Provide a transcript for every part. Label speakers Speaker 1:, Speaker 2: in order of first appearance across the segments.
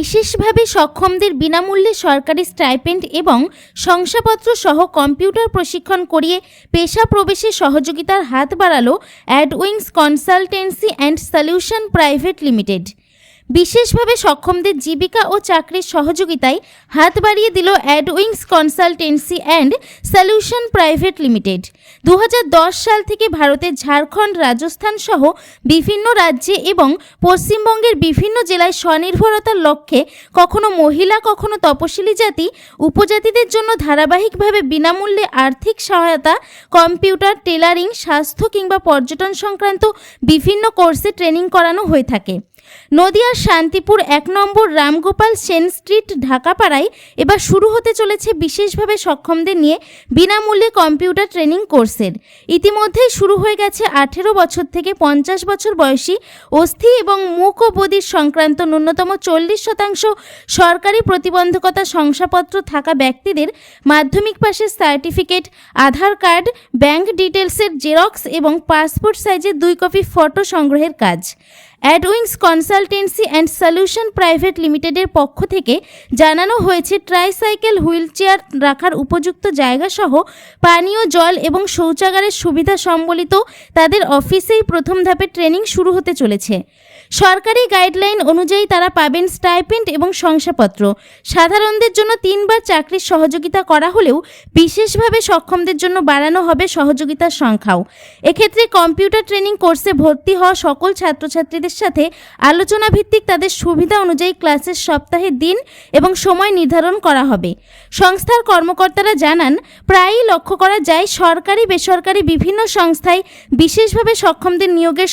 Speaker 1: বিশেষভাবে সক্ষমদের বিনামূল্যে সরকারি স্টাইপেন্ড এবং শংসাপত্র সহ কম্পিউটার প্রশিক্ষণ করিয়ে পেশা প্রবেশে সহযোগিতার হাত বাড়ালো Adwings consultancy and solution private limited. বিশেষভাবে সক্ষমদের জীবিকা ও চাকরির সহযোগিতায় হাত বাড়িয়ে দিল Adwings consultancy and solution private limited দু হাজার দশ সাল থেকে ভারতের ঝাড়খণ্ড, রাজস্থান সহ বিভিন্ন রাজ্যে এবং পশ্চিমবঙ্গের বিভিন্ন জেলায় স্বনির্ভরতার লক্ষ্যে কখনো মহিলা, কখনো তপশিলি জাতি উপজাতিদের জন্য ধারাবাহিকভাবে বিনামূল্যে আর্থিক সহায়তা, কম্পিউটার, টেলারিং, স্বাস্থ্য কিংবা পর্যটন সংক্রান্ত বিভিন্ন কোর্সে ট্রেনিং করানো হয়ে থাকে। নদিয়ার শান্তিপুর এক নম্বর রামগোপাল সেন স্ট্রিট, ঢাকাপাড়ায় এবার শুরু হতে চলেছে বিশেষভাবে সক্ষমদের নিয়ে বিনামূল্যে কম্পিউটার ট্রেনিং কোর্সের। ইতিমধ্যেই শুরু হয়ে গেছে আঠেরো বছর থেকে পঞ্চাশ বছর বয়সী অস্থি এবং মুখ ও বদির সংক্রান্ত ন্যূনতম চল্লিশ শতাংশ সরকারি প্রতিবন্ধকতা শংসাপত্র থাকা ব্যক্তিদের মাধ্যমিক পাশের সার্টিফিকেট, আধার কার্ড, ব্যাংক ডিটেলসের জেরক্স এবং পাসপোর্ট সাইজের দুই কপি ফটো সংগ্রহের কাজ। Adwings consultancy and solution private লিমিটেডের পক্ষ থেকে জানানো হয়েছে ট্রাইসাইকেল হুইল চেয়ার রাখার উপযুক্ত জায়গাসহ পানীয়, জল এবং শৌচাগারের সুবিধা সম্বলিত তাদের অফিসেই প্রথম ধাপে ট্রেনিং শুরু হতে চলেছে। সরকারি গাইডলাইন অনুযায়ী তারা পাবেন স্টাইপেন্ড এবং শংসাপত্র। সাধারণদের জন্য তিনবার চাকরির সহযোগিতা করা হলেও বিশেষভাবে সক্ষমদের জন্য বাড়ানো হবে সহযোগিতার সংখ্যাও। এক্ষেত্রে কম্পিউটার ট্রেনিং কোর্সে ভর্তি হওয়া সকল ছাত্রছাত্রীদের সাথে আলোচনা ভিত্তিক তাদের সুবিধা অনুযায়ী ক্লাসের সপ্তাহের দিন এবং সময় নির্ধারণ করা হবে। সংস্থার কর্মকর্তারা জানান, প্রায়ই লক্ষ্য করা যায় সরকারি, বেসরকারি বিভিন্ন সংস্থায় বিশেষভাবে সক্ষমদের নিয়োগের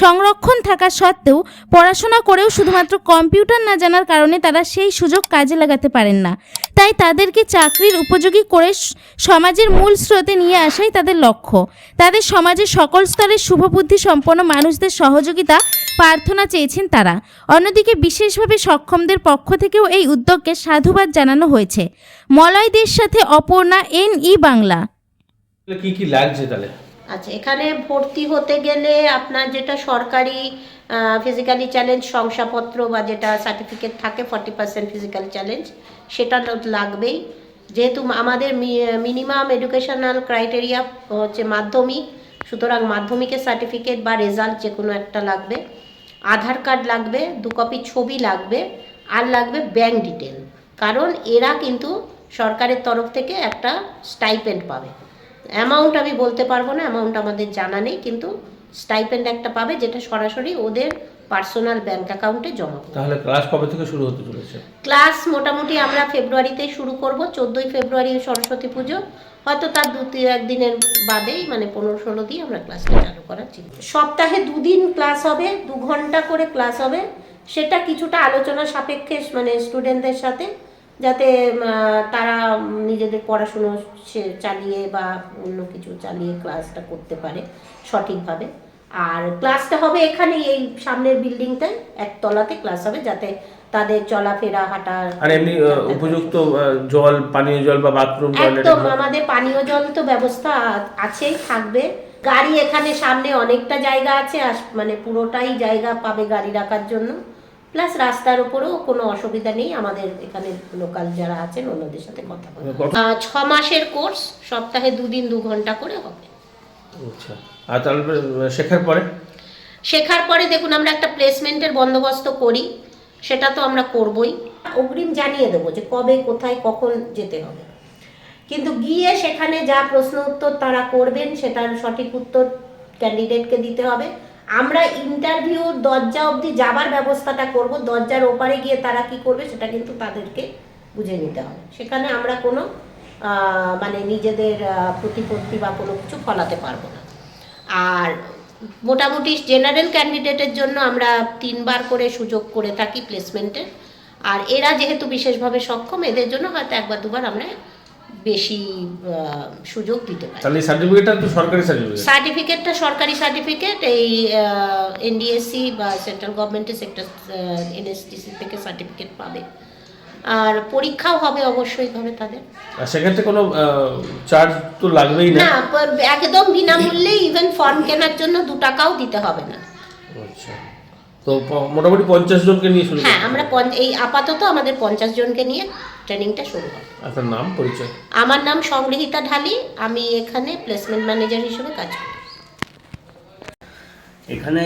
Speaker 1: সংরক্ষণ থাকা সত্ত্বেও পড়াশোনা করেও শুধুমাত্র কম্পিউটার না জানার কারণে তারা সেই সুযোগ কাজে লাগাতে পারেন না। তাই তাদেরকে চাকরির উপযোগী করে সমাজের মূল স্রোতে নিয়ে আসাই তাদের লক্ষ্য। তাদের সমাজের সকল স্তরের শুভবুদ্ধি সম্পন্ন মানুষদের সহযোগিতা প্রার্থনা চেয়েছেন তারা। অন্যদিকে বিশেষভাবে সক্ষমদের পক্ষ থেকেও এই উদ্যোগকে সাধুবাদ জানানো হয়েছে। মলয়দের সাথে অপর্ণা, এন ই বাংলা।
Speaker 2: কি কি লাগছে তাহলে?
Speaker 3: আচ্ছা এখানে ভর্তি হতে গেলে আপনার যেটা সরকারি ফিজিক্যালি চ্যালেঞ্জ শংসাপত্র বা যেটা সার্টিফিকেট থাকে ফর্টি পার্সেন্ট ফিজিক্যাল চ্যালেঞ্জ সেটা লাগবেই। যেহেতু আমাদের মিনিমাম এডুকেশনাল ক্রাইটেরিয়া হচ্ছে মাধ্যমিক, সুতরাং মাধ্যমিকের সার্টিফিকেট বা রেজাল্ট যে কোনো একটা লাগবে। আধার কার্ড লাগবে, দু কপি ছবি লাগবে, আর লাগবে ব্যাংক ডিটেল কারণ এরা কিন্তু সরকারের তরফ থেকে একটা স্টাইপেন্ড পাবে। অ্যামাউন্ট আমি বলতে পারব না অ্যামাউন্ট আমাদের জানা নেই কিন্তু স্টাইপেন্ড একটা পাবে যেটা সরাসরি ওদের পার্সোনাল ব্যাংক অ্যাকাউন্টে জমা
Speaker 2: তাহলে ক্লাস কবে থেকে শুরু হতে চলেছে?
Speaker 3: ক্লাস মোটামুটি আমরা ফেব্রুয়ারিতেই শুরু করব চোদ্দোই ফেব্রুয়ারি সরস্বতী পুজো। হয়তো তার দু তিন একদিনের বাদেই মানে পনেরো ষোলো দিয়ে আমরা ক্লাসটা চালু করার চিন্তা। সপ্তাহে দুদিন ক্লাস হবে দু ঘণ্টা করে ক্লাস হবে। সেটা কিছুটা আলোচনা সাপেক্ষে মানে স্টুডেন্টদের সাথে। যাতে তারা নিজেদের পড়াশুনো চালিয়ে বা অন্য কিছু চালিয়ে ক্লাসটা করতে পারে সঠিকভাবে। আর ক্লাসটা হবে এখানে এই সামনের বিল্ডিংটায় একতলাতে ক্লাস হবে যাতে তাদের চলাফেরা হাঁটা
Speaker 2: আর এমনি উপযুক্ত জল পানীয় জল বা বাথরুম
Speaker 3: একদম আমাদের পানীয় জল তো ব্যবস্থা আছেই থাকবে। গাড়ি এখানে সামনে অনেকটা জায়গা আছে মানে পুরোটাই জায়গা পাবে গাড়ি রাখার জন্য। প্লাস রাস্তার উপরেও কোনো অসুবিধা নেই আমাদের এখানে লোকাল যারা আছেন অন্যদের সাথে কথা বলে ছ মাসের কোর্স সপ্তাহে দুদিন দু ঘণ্টা করে হবে।
Speaker 2: আচ্ছা। আর তারপরে শেখার পরে?
Speaker 3: শেখার পরে দেখুন আমরা একটা প্লেসমেন্টের বন্দোবস্ত করি সেটা তো আমরা করবই। অগ্রিম জানিয়ে দেবো যে কবে কোথায় কখন যেতে হবে। কিন্তু গিয়ে সেখানে যা প্রশ্ন উত্তর তারা করবেন সেটার সঠিক উত্তর ক্যান্ডিডেটকে দিতে হবে। আমরা ইন্টারভিউ দরজা অবধি যাবার ব্যবস্থাটা করব, দরজার ওপারে গিয়ে তারা কি করবে সেটা কিন্তু তাদেরকে বুঝে নিতে হবে। সেখানে আমরা কোনো মানে নিজেদের প্রতিপত্তি বা কোনো কিছু ফলাতে পারব না। আর মোটামুটি জেনারেল ক্যান্ডিডেটের জন্য আমরা তিনবার করে সুযোগ করে থাকি প্লেসমেন্টের আর এরা যেহেতু বিশেষভাবে সক্ষম, এদের জন্য হয়তো একবার দুবার আমরা বেশি সুযোগ দিতে পারি।
Speaker 2: তাহলে সার্টিফিকেটটা তো সরকারি সার্টিফিকেট
Speaker 3: সার্টিফিকেটটা সরকারি সার্টিফিকেট এই এনডিএসসি বা সেন্ট্রাল গভর্নমেন্টের সেক্টর এনএসটিসি থেকে সার্টিফিকেট পাবে। আর পরীক্ষাও হবে অবশ্যই হবে তাদের।
Speaker 2: আর সেক্ষেত্রে কোনো চার্জ তো লাগবেই না?
Speaker 3: না একদম বিনামূল্যে ইভেন ফর্ম কেনার জন্য দু টাকাও দিতে হবে না।
Speaker 2: আচ্ছা। তো মোটামুটি পঞ্চাশ জনকে নিয়ে শুরু
Speaker 3: হ্যাঁ আমরা পঞ্চ- এই আপাতত আমাদের পঞ্চাশ জনকে নিয়ে ট্রেনিংটা শুরু হবে
Speaker 2: আপনার নাম পরিচয়?
Speaker 3: আমার নাম সংগৃহীতা ঢালি আমি এখানে প্লেসমেন্ট ম্যানেজার হিসেবে কাজ করি।
Speaker 4: এখানে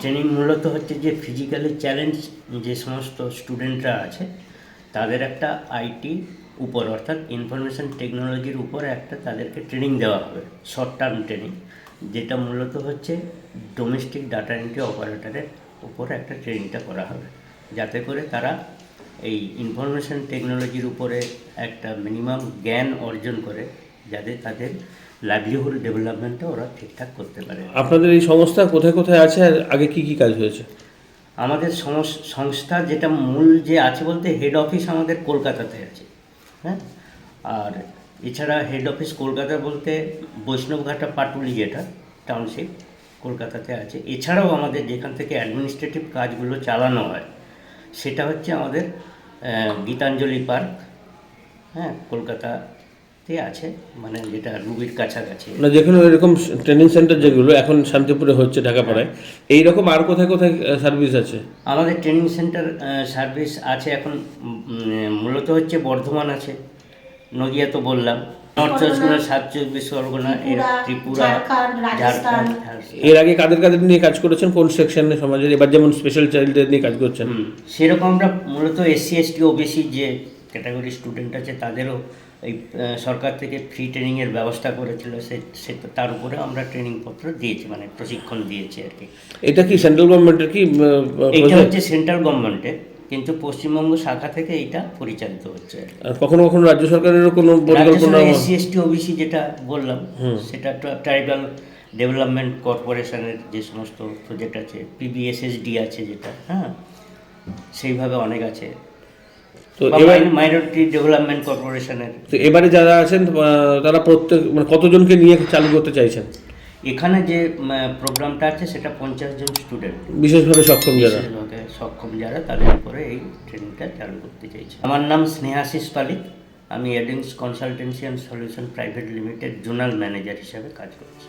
Speaker 4: ট্রেনিং মূলত হচ্ছে যে ফিজিক্যালি চ্যালেঞ্জ যে সমস্ত স্টুডেন্টরা আছে তাদের একটা আইটি উপর অর্থাৎ ইনফরমেশন টেকনোলজির উপরে একটা তাদেরকে ট্রেনিং দেওয়া হবে শর্ট টার্ম ট্রেনিং যেটা মূলত হচ্ছে ডোমেস্টিক ডাটা এন্ট্রি অপারেটরের উপরে একটা ট্রেনিংটা করা হবে। যাতে করে তারা এই ইনফরমেশন টেকনোলজির উপরে একটা মিনিমাম জ্ঞান অর্জন করে যাতে তাদের লাইভলিহুড ডেভেলপমেন্টটা ওরা ঠিকঠাক করতে পারে।
Speaker 2: আপনাদের এই সংস্থা কোথায় কোথায় আছে আর আগে কি কি কাজ হয়েছে?
Speaker 4: আমাদের সংস্থা যেটা মূল যে আছে বলতে হেড অফিস আমাদের কলকাতাতে আছে হ্যাঁ? আর এছাড়া হেড অফিস কলকাতা বলতে বৈষ্ণবঘাটা পাটুলি যেটা টাউনশিপ কলকাতাতে আছে। এছাড়াও আমাদের যেখান থেকে অ্যাডমিনিস্ট্রেটিভ কাজগুলো চালানো হয় সেটা হচ্ছে আমাদের গীতাঞ্জলি পার্ক হ্যাঁ কলকাতাতে আছে মানে যেটা রুবির কাছাকাছি।
Speaker 2: না যেখানে এরকম ট্রেনিং সেন্টার যেগুলো এখন শান্তিপুরে হচ্ছে ঢাকাপাড়ায় এইরকম আর কোথায় কোথায় সার্ভিস আছে?
Speaker 4: আমাদের ট্রেনিং সেন্টার সার্ভিস আছে এখন মূলত হচ্ছে বর্ধমান আছে। নদিয়া তো বললাম। নর্থ চব্বিশ পরগনা সাউথ চব্বিশ পরগনা এর
Speaker 3: ত্রিপুরা, ঝাড়খণ্ড, রাজস্থান।
Speaker 2: এর আগে কাদের কাদের নিয়ে কাজ করেছেন? কোন সেকশনে সমাজের? এবার যেমন স্পেশাল চাইল্ডদের নিয়ে কাজ করছেন।
Speaker 4: সেরকম আমরা মূলত এসসি এসটি ওবিসি যে ক্যাটাগরি স্টুডেন্ট আছে তাদেরও এই সরকার থেকে ফ্রি ট্রেনিংয়ের ব্যবস্থা করেছিল। সে সে তার উপরে আমরা ট্রেনিং পত্র দিয়েছি মানে প্রশিক্ষণ দিয়েছি আর কি।
Speaker 2: এটা কি সেন্ট্রাল গভর্নমেন্টের কি
Speaker 4: এইটা হচ্ছে সেন্ট্রাল গভর্নমেন্টের কিন্তু পশ্চিমবঙ্গ শাখা থেকে এইটা পরিচালিত হচ্ছে আর।
Speaker 2: কখনো কখনো রাজ্য সরকারেরও কোনো পরিকল্পনা
Speaker 4: এসসি এসটি ওবিসি যেটা বললাম সেটা ট্রাইবাল ডেভেলপমেন্ট কর্পোরেশনের যে সমস্ত প্রজেক্ট আছে পিবিএসএসডি আছে যেটা হ্যাঁ সেইভাবে অনেক আছে।
Speaker 2: তো এবার
Speaker 4: মাইনরিটি ডেভেলপমেন্ট কর্পোরেশনের
Speaker 2: তো এবারে যারা আছেন তারা প্রত্যেক মানে কতজনকে নিয়ে চালু করতে চাইছেন?
Speaker 4: এখানে যে প্রোগ্রামটা আছে সেটা পঞ্চাশ জন স্টুডেন্ট
Speaker 2: বিশেষভাবে সক্ষম যারা।
Speaker 4: সক্ষম যারা তাদের উপরে এই ট্রেনিংটা চালু করতে চাইছে। আমার নাম স্নেহাশিস পালিক আমি Adwings consultancy and solution private limited zonal manager হিসাবে কাজ করছি।